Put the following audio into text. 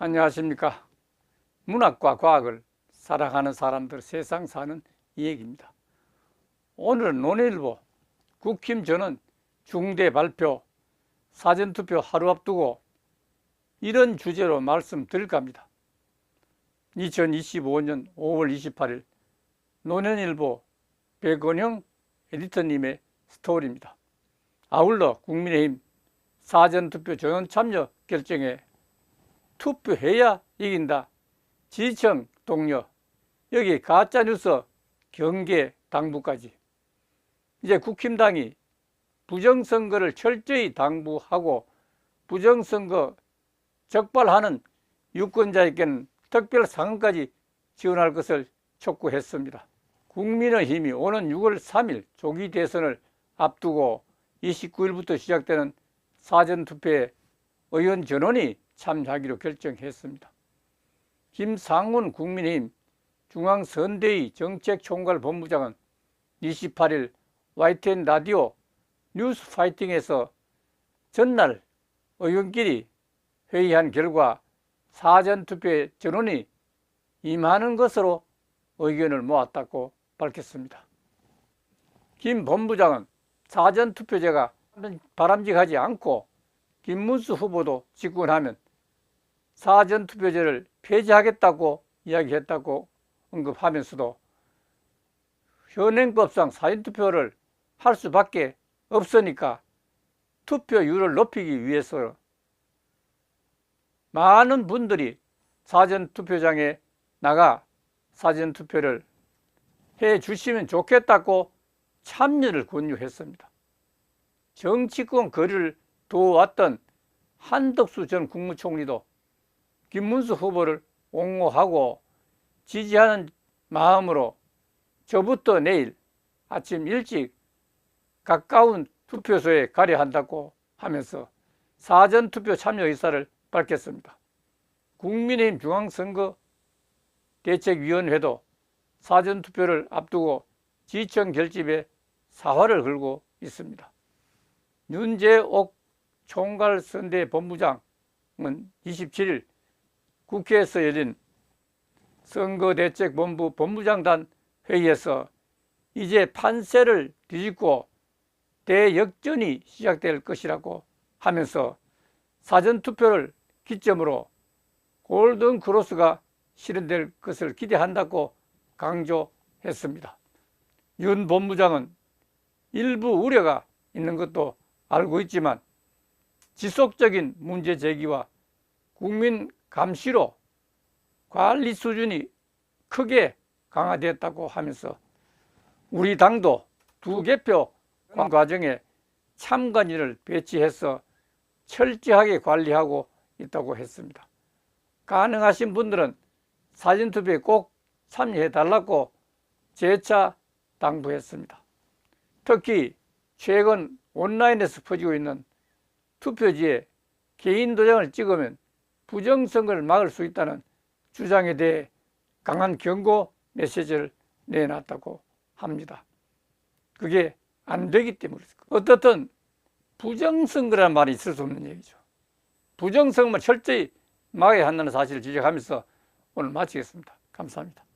안녕하십니까. 문학과 과학을 사랑하는 사람들 세상 사는 이야기입니다. 오늘은 논일보 국힘 전원 중대 발표 사전투표 하루 앞두고 이런 주제로 말씀드릴까 합니다. 2025년 5월 28일 논현일보 백원형 에디터님의 스토리입니다. 아울러 국민의힘 사전투표 전원 참여 결정에 투표해야 이긴다. 지청 동료 여기 가짜뉴스 경계 당부까지 이제 국힘당이 부정선거를 철저히 당부하고 부정선거 적발하는 유권자에게는 특별 상금까지 지원할 것을 촉구했습니다. 국민의힘이 오는 6월 3일 조기 대선을 앞두고 29일부터 시작되는 사전투표에 의원 전원이 참여하기로 결정했습니다. 김상훈 국민의힘 중앙선대위 정책총괄본부장은 28일 YTN 라디오 뉴스 파이팅에서 전날 의원끼리 회의한 결과 사전투표에 전원이 임하는 것으로 의견을 모았다고 밝혔습니다. 김 본부장은 사전투표제가 바람직하지 않고 김문수 후보도 집권하면 사전투표제를 폐지하겠다고 이야기했다고 언급하면서도 현행법상 사전투표를 할 수밖에 없으니까 투표율을 높이기 위해서 많은 분들이 사전투표장에 나가 사전투표를 해 주시면 좋겠다고 참여를 권유했습니다. 정치권 거리를 도왔던 한덕수 전 국무총리도 김문수 후보를 옹호하고 지지하는 마음으로 저부터 내일 아침 일찍 가까운 투표소에 가려 한다고 하면서 사전투표 참여 의사를 밝혔습니다. 국민의힘 중앙선거 대책위원회도 사전투표를 앞두고 지청 결집에 사활을 걸고 있습니다. 윤재옥 총괄선대 본부장은 27일 국회에서 열린 선거대책본부 본부장단 회의에서 이제 판세를 뒤집고 대역전이 시작될 것이라고 하면서 사전투표를 기점으로 골든 크로스가 실현될 것을 기대한다고 강조했습니다. 윤 본부장은 일부 우려가 있는 것도 알고 있지만 지속적인 문제 제기와 국민 감시로 관리 수준이 크게 강화됐다고 하면서 우리 당도 두 개표 과정에 참관인을 배치해서 철저하게 관리하고 있다고 했습니다. 가능하신 분들은 사전투표에 꼭 참여해 달라고 재차 당부했습니다. 특히 최근 온라인에서 퍼지고 있는 투표지에 개인 도장을 찍으면 부정선거를 막을 수 있다는 주장에 대해 강한 경고 메시지를 내놨다고 합니다. 그게 안 되기 때문에 어떻든 부정선거라는 말이 있을 수 없는 얘기죠. 부정선거만 철저히 막아야 한다는 사실을 지적하면서 오늘 마치겠습니다. 감사합니다.